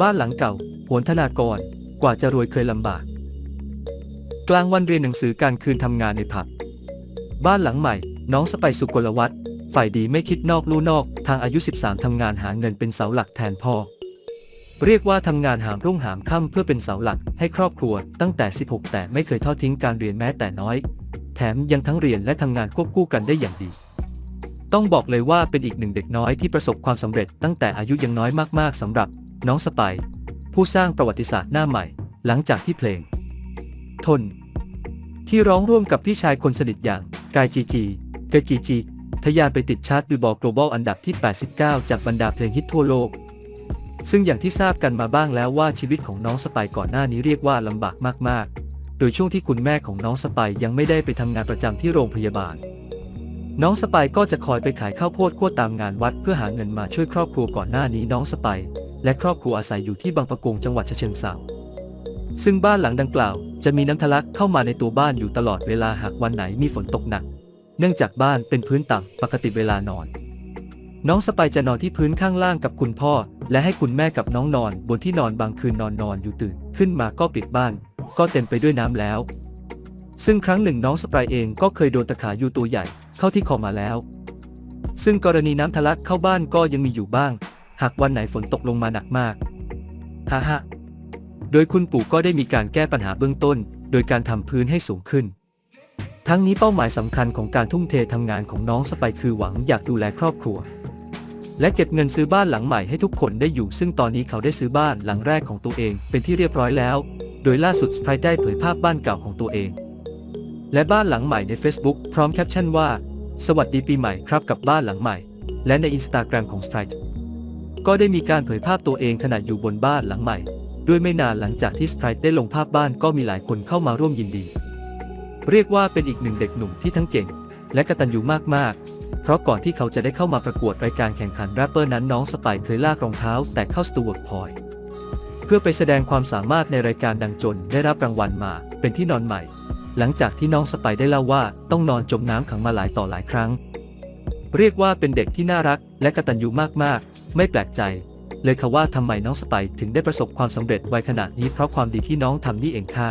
บ้านหลังเก่าโหนธนากร กว่าจะรวยเคยลำบาก กลางวันเรียนหนังสือการคืนทำงานในผับบ้านหลังใหม่ น้องสไปสุกลวัฒน์ฝ่ายดีไม่คิดนอกลู่นอก ทางอายุ 13 ทำงานหาเงินเป็นเสาหลักแทนพ่อ เรียกว่าทำงานหามรุ่งหามค่ำเพื่อเป็นเสาหลักให้ครอบครัว ตั้งแต่ 16 แต่ไม่เคยทอดทิ้งการเรียนแม้แต่น้อย แถมยังทั้งเรียนและทำงานควบคู่กันได้อย่างดี ต้องบอกเลยว่าเป็นอีกหนึ่งเด็กน้อยที่ประสบความสำเร็จตั้งแต่อายุยังน้อยมากๆสำหรับน้องสไปร์ผู้สร้างประวัติศาสตร์หน้าใหม่ หลังจากที่เพลง ทน ที่ร้องร่วมกับพี่ชายคนสนิทอย่างกายจีจีเกกีจีทะยานไปติดชาร์ตบิลบอร์ด global อันดับที่ 89 จากบรรดาเพลงฮิตทั่วโลก ซึ่งอย่างที่ทราบกันมาบ้างแล้วว่าชีวิตของน้องสไปร์ก่อนหน้านี้เรียกว่าลำบากมากๆ โดยช่วงที่คุณแม่ของน้องสไปร์ยังไม่ได้ไปทำงานประจำที่โรงพยาบาล น้องสไปก็จะคอยไปขายข้าวโพดคั่วตามงานวัดเพื่อหาเงินมาช่วยครอบครัวก่อนหน้านี้น้องสไปและครอบครัวอาศัยอยู่ที่บางปะกงจังหวัดฉะเชิงเทราซึ่งบ้านหลังดังกล่าว จะมีน้ำทะลักเข้ามาในตัวบ้านอยู่ตลอดเวลาหากวันไหนมีฝนตกหนัก เนื่องจากบ้านเป็นพื้นต่ำปกติเวลานอน น้องสไปจะนอนที่พื้นข้างล่างกับคุณพ่อ และให้คุณแม่กับน้องนอน บนที่นอนบางคืนนอนนอนอยู่ตื่น ขึ้นมาก็ปิดบ้าน ก็เต็มไปด้วยน้ำแล้ว ซึ่งครั้งหนึ่งน้องสไปเองก็เคยโดนตะขาอยู่ตัวใหญ่ เข้าที่คอมาแล้ว ซึ่งกรณีน้ำทะลักเข้าบ้านก็ยังมีอยู่บ้าง หากวันไหนฝนตกลงมาหนักมากฮ่าฮ่าโดยคุณปู่ก็ได้มีการแก้ปัญหาเบื้องต้น โดยการทำพื้นให้สูงขึ้น ทั้งนี้เป้าหมายสำคัญของการทุ่มเททำงานของน้องสไปคือหวังอยากดูแลครอบครัว และเก็บเงินซื้อบ้านหลังใหม่ให้ทุกคนได้อยู่ ซึ่งตอนนี้เขาได้ซื้อบ้านหลังแรกของตัวเองเป็นที่เรียบร้อยแล้ว โดยล่าสุดสไปได้เผยภาพบ้านเก่าของตัวเอง และบ้านหลังใหม่ใน Facebook พร้อมแคปชั่นว่า สวัสดีปีใหม่ครับกับบ้านหลังใหม่ และใน Instagram ของ Strike ก็ได้มีการเผยภาพตัวเองขณะอยู่บนบ้านหลังใหม่ ด้วยไม่นานหลังจากที่ Strike ได้ลงภาพบ้านก็มีหลายคนเข้ามาร่วมยินดี เรียกว่าเป็นอีกหนึ่งเด็กหนุ่มที่ทั้งเก่ง และกระตัญญูมากๆ เพราะก่อนที่เขาจะได้เข้ามาประกวดรายการแข่งขันแรปเปอร์นั้นน้องสไปร์เคยลากรองเท้า แต่เข้าสตูดิโอพอยเพื่อไปแสดงความสามารถในรายการดังจนได้รับรางวัลมาเป็นที่นอนใหม่ หลังจากที่น้องสไปได้เล่าว่าต้องนอนจมน้ำขังมาหลายต่อหลายครั้ง เรียกว่าเป็นเด็กที่น่ารักและกตัญญูมากๆ ไม่แปลกใจ เลยค่ะว่าทำไมน้องสไปถึงได้ประสบความสำเร็จไวขนาดนี้เพราะความดีที่น้องทำนี่เองค่ะ